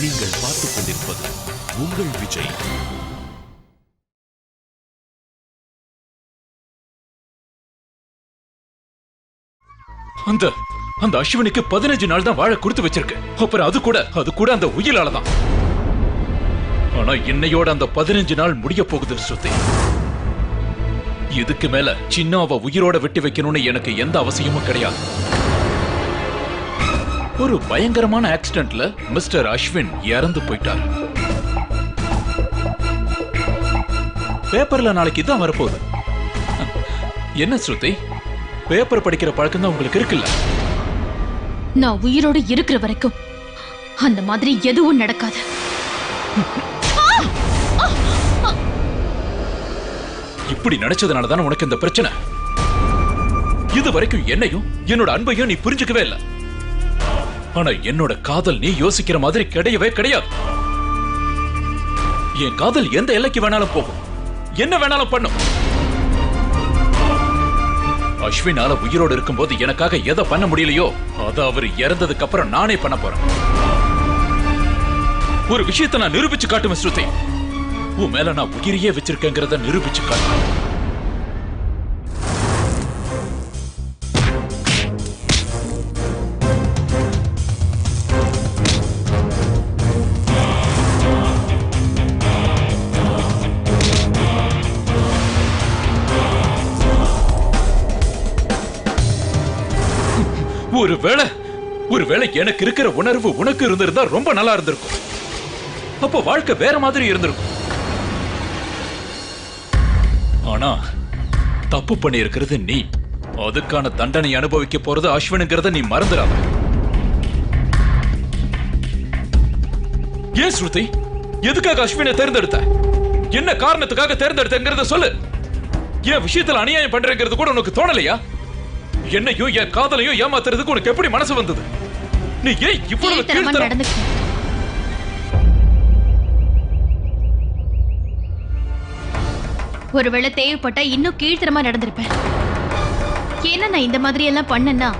நீங்கள் பார்த்துக் கொண்டிருப்பது உங்கள் விஜய். அந்த அந்த அஸ்வினுக்கு பதினஞ்சு நாள் தான் வாழ கொடுத்து வச்சிருக்கு. அப்புறம் அது கூட அது கூட அந்த உயிலால தான். ஆனா இன்னையோட அந்த பதினஞ்சு நாள் முடிய போகுது ஸ்ருதி. இதுக்கு மேல சின்னாவை உயிரோட வெட்டி வைக்கணும்னு எனக்கு எந்த அவசியமும் கிடையாது. ஒரு பயங்கரமான ஆக்சிடென்ட்ல மிஸ்டர் அஸ்வின் இறந்து போயிட்டார். பேப்பர்ல நாளைக்கு இதான் வரப்போகுது. என்ன ஸ்ருதி? பேப்பர் படிக்கிற பழக்கம் தான் உங்களுக்கு இருக்குல்ல? நான் உயிரோட இருக்கிற வரைக்கும் அந்த மாதிரி எதுவும் நடக்காது. இப்படி நினைச்சதுனால தானே உனக்கு இந்த பிரச்சனை? இது வரைக்கும் என்னையும் என்னோட அன்பையும் நீ புரிஞ்சுக்கவே இல்ல. ஆனா என்னோட காதல் நீ யோசிக்கிற மாதிரி கிடையவே கிடையாது. என் காதல் எந்த எல்லைக்கு வேணாலும் போகும். என்ன வேணாலும் பண்ணும். அஸ்வினால உயிரோடு இருக்கும்போது எனக்காக எதை பண்ண முடியலையோ அத அவர் இறந்ததுக்கு அப்புறம் நானே பண்ண போறேன். ஒரு விஷயத்தை நான் நிரூபிச்சு காட்டுவேன் ஸ்ருதி. உன் மேல நான் உயிரையே வச்சிருக்கேங்கிறத நிரூபிச்சு காட்டுவேன் ஒருவேளை ஒருவேளை எனக்கு இருக்கிற உணர்வு உனக்கு இருந்திருந்தா ரொம்ப நல்லா இருந்திருக்கும். அப்போ வாழ்க்கை வேற மாதிரி இருந்திருக்கும். ஆனா தப்பு பண்ணி இருக்கிறது நீ. அதுக்கான தண்டனை அனுபவிக்க போறது அஸ்வினுங்கிறத நீ மறந்துடாத. ஏன் ஸ்ருதி? எதுக்காக அஸ்வினை தேர்ந்தெடுத்த? என்ன காரணத்துக்காக தேர்ந்தெடுத்தங்கிறத சொல்லு. என் விஷயத்துல அநியாயம் பண்றேங்கிறது கூட உனக்கு தோணலையா? என்னையும் என் காதலையும் ஏமாத்துறதுக்கு உனக்கு எப்படி மனசு வந்தது? நீ ஏன் இவ்வளவு கீழ்த்தரமா ஒருவேளை தேவைப்பட்டா இன்னும் கீழ்த்தரமா நடந்திருப்பேன். ஏன்னா நான் இந்த மாதிரி எல்லாம் பண்ணேன்னா?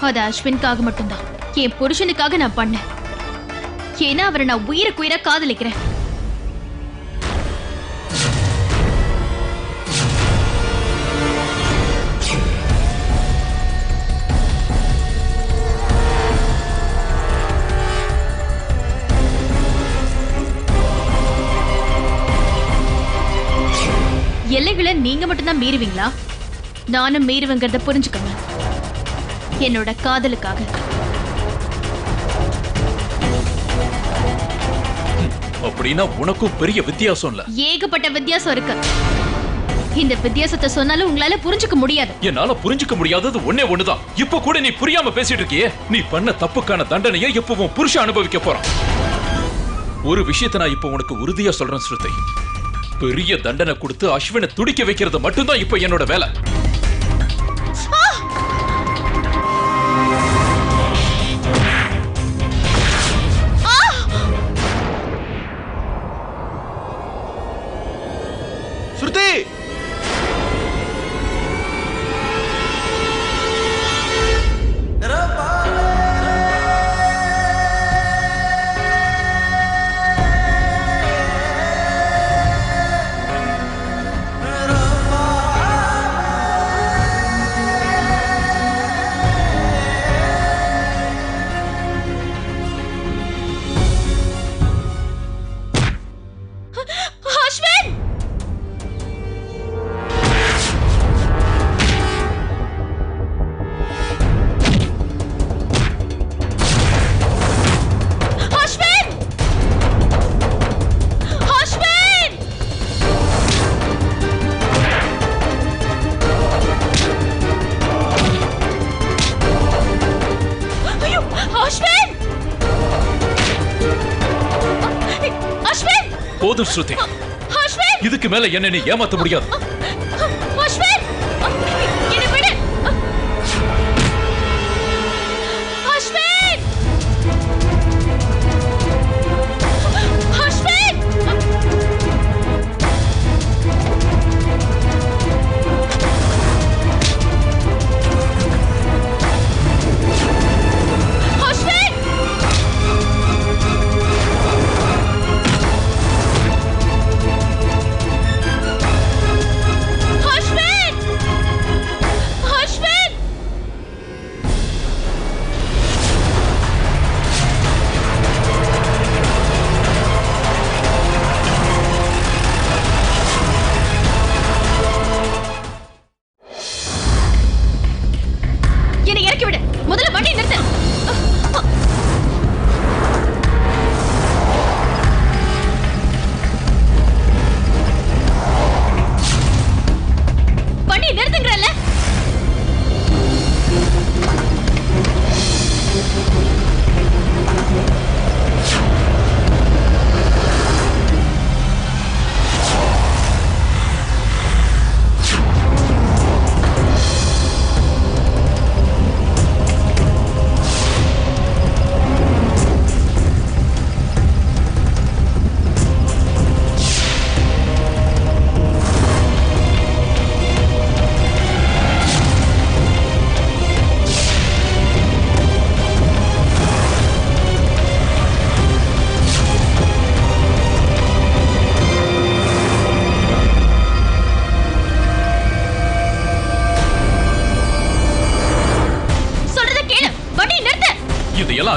அது அஸ்வின்காக மட்டும்தான். என் புருஷனுக்காக நான் பண்ணேன். ஏன்னா அவரை நான் உயிருக்கு உயிரா காதலிக்கிறேன். நீங்க மட்டும்தான் மீறுவீங்களா? நானும் மீறுவேங்கிறத புரிஞ்சுக்கோங்க. என்னோட காதலுக்காக. அப்படின்னா உனக்கும் பெரிய வித்தியாசம் இல்ல. ஏகப்பட்ட வித்தியாசம் இருக்கு. இந்த வித்தியாசத்தை சொன்னாலும் உங்களால புரிஞ்சுக்க முடியாது. என்னால புரிஞ்சுக்க முடியாதது ஒண்ணே ஒண்ணுதான். இப்ப கூட நீ புரியாம பேசிட்டு இருக்கியே? நீ பண்ண தப்புக்கான தண்டனையை இப்ப உன் புருஷன் அனுபவிக்க போறான். ஒரு விஷயத்தை நான் இப்ப உனக்கு உறுதியா சொல்றேன் ஸ்ருதி. பெரிய தண்டனை கொடுத்து அஸ்வினை துடிக்க வைக்கிறது மட்டும்தான் இப்ப என்னோட வேலை. ஸ்ருதி இதுக்கு மேல என்ன நீ ஏமாத்த முடியாது.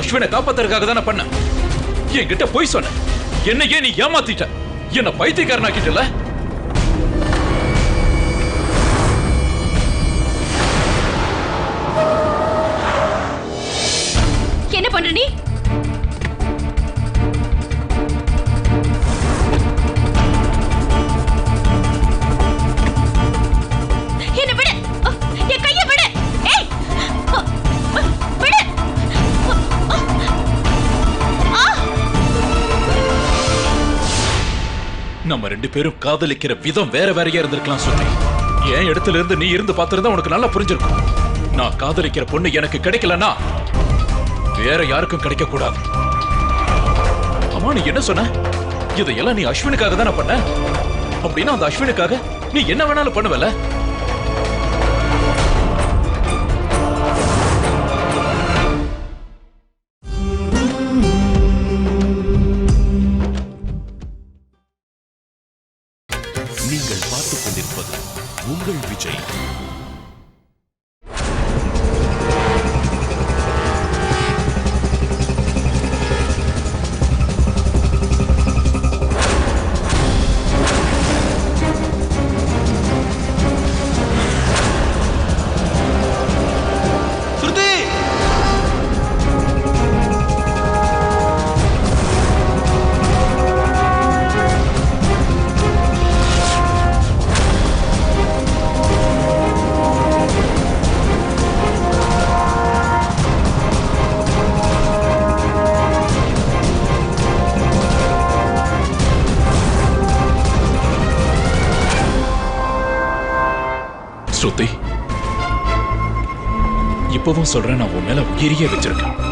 அஸ்வினை காப்பாத்துறதுக்காக தானே பண்ண? என்கிட்ட போய் சொன்ன. என்னையே நீ ஏமாத்திட்ட. என்ன பைத்தியக்காரனாக்கிட்டல? ரெண்டு பேரும் காதலிக்கிற விதம் வேற வேறையா இருந்திருக்கலாம் சுத்தி. என் இடத்துல இருந்து நீ இருந்து பார்த்திருந்தா உனக்கு நல்லா புரிஞ்சிருக்கும். நான் காதலிக்கிற பொண்ணு எனக்கு கிடைக்கலன்னா வேற யாருக்கும் கிடைக்க கூடாது அம்மா நீ என்ன சொன்ன? இதையெல்லாம் நீ அஸ்வினுக்காக தானே பண்ண? அப்படின்னா அந்த அஸ்வினுக்காக நீ என்ன வேணாலும் பண்ணுவல சொல்றேன் நான் உன் மேல உயிரியே வச்சிருக்கேன்.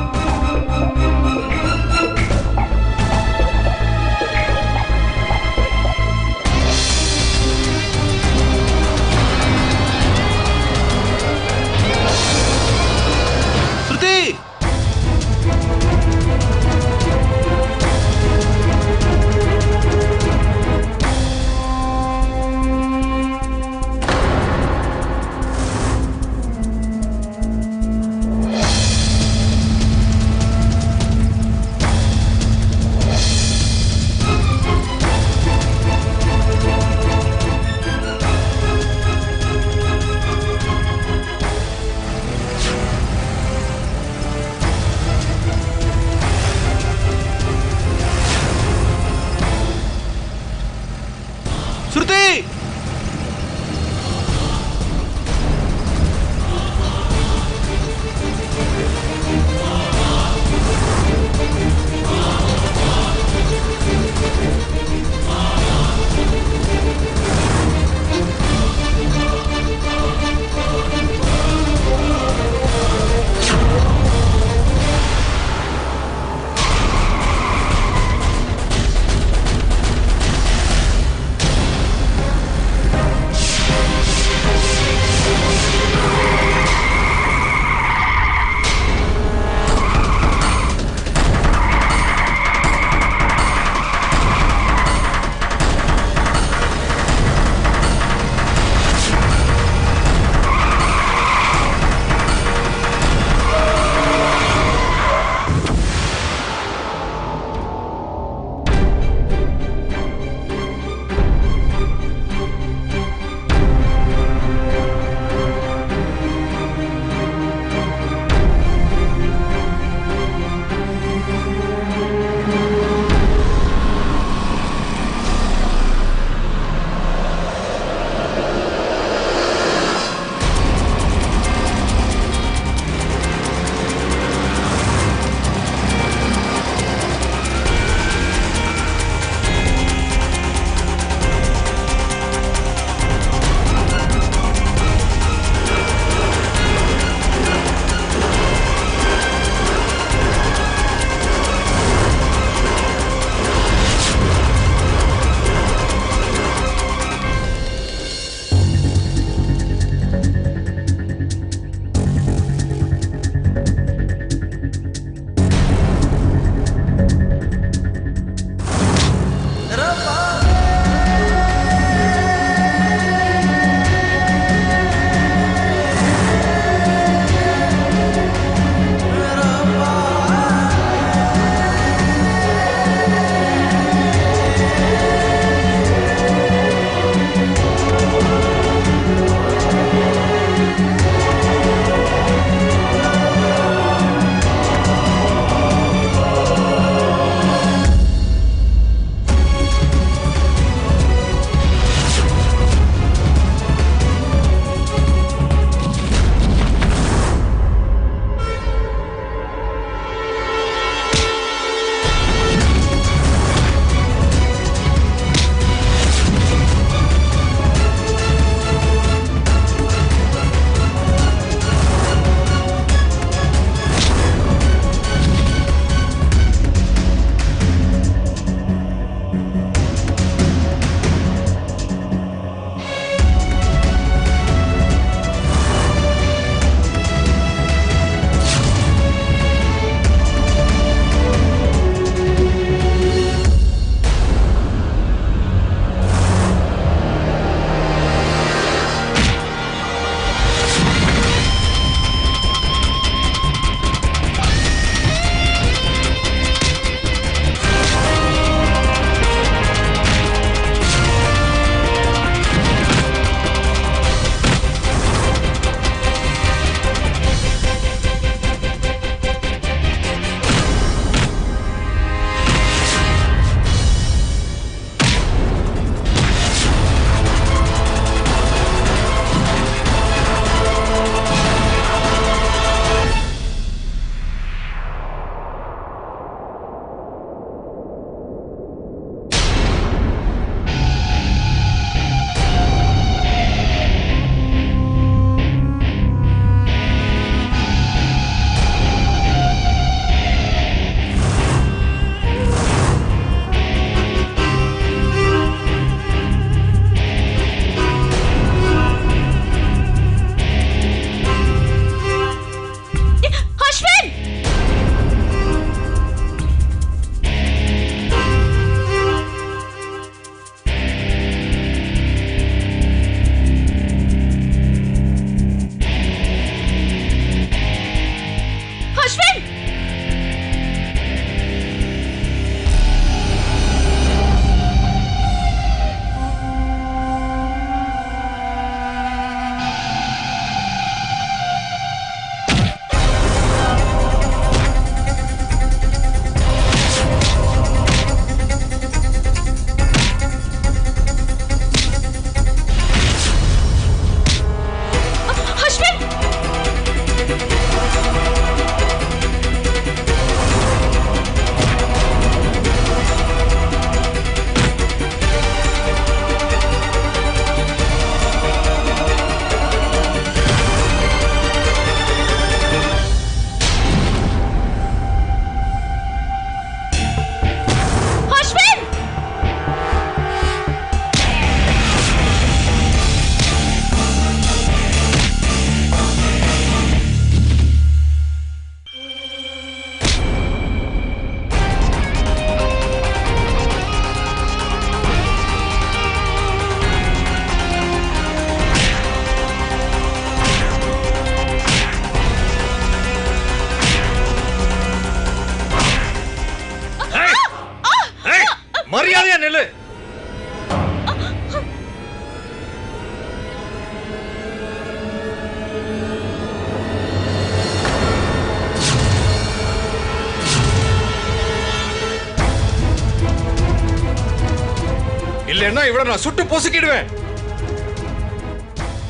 பொசுக்கிடுவேன்.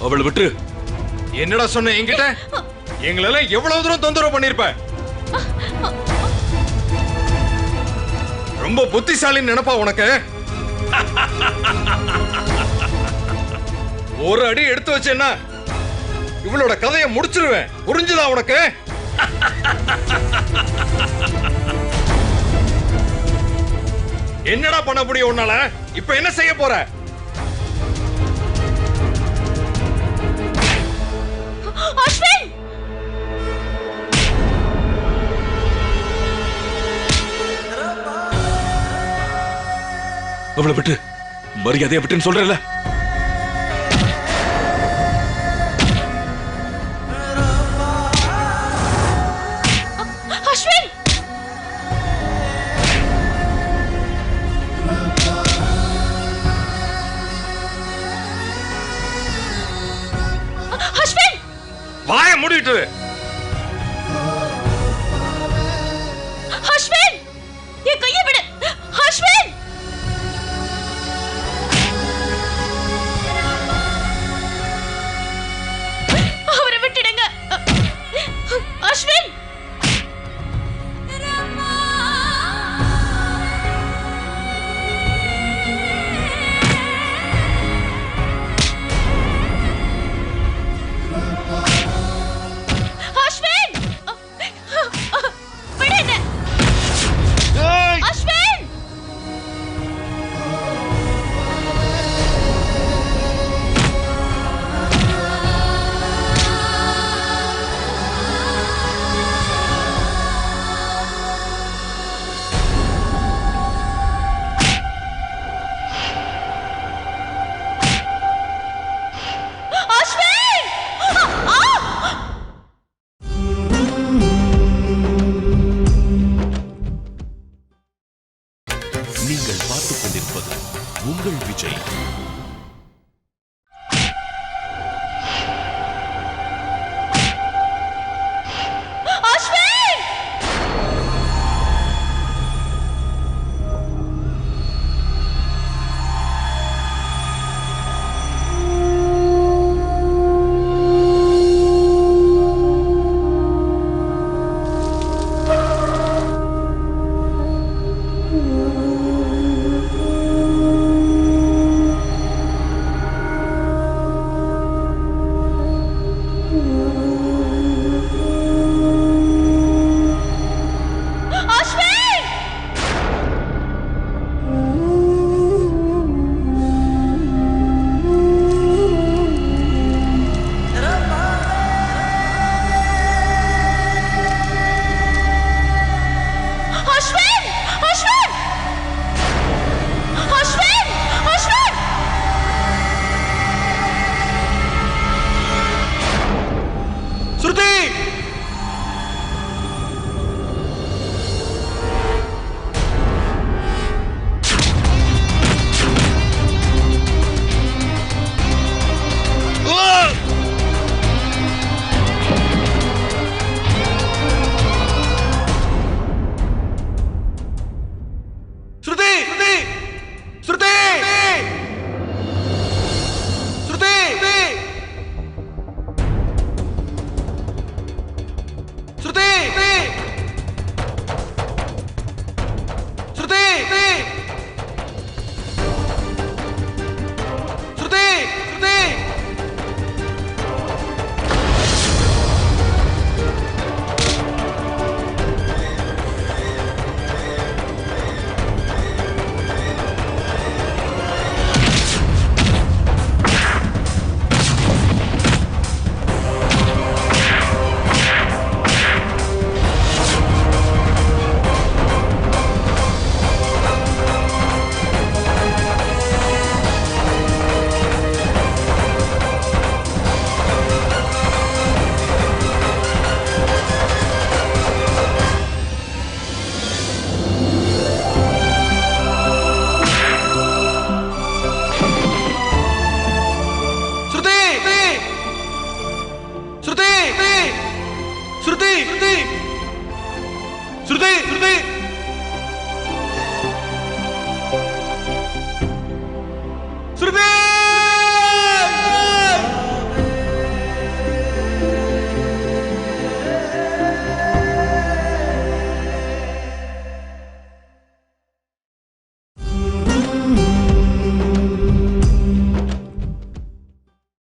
அவளை விட்டு என்னடா சொன்ன என்கிட்ட? எங்களெல்லாம் எவ்வளவு தூரம் தொந்தரவு பண்ணிருப்ப? ரொம்ப புத்திசாலின்னு நினைப்பா உனக்கு? ஒரு அடி எடுத்து வச்சேன்னா இவளோட கதையை முடிச்சிருவேன். புரிஞ்சுதா உனக்கு? என்னடா பண்ண முடியும் உன்னால? இப்ப என்ன செய்ய போற? அவளை விட்டு மரியாதையை விட்டுன்னு சொல்றல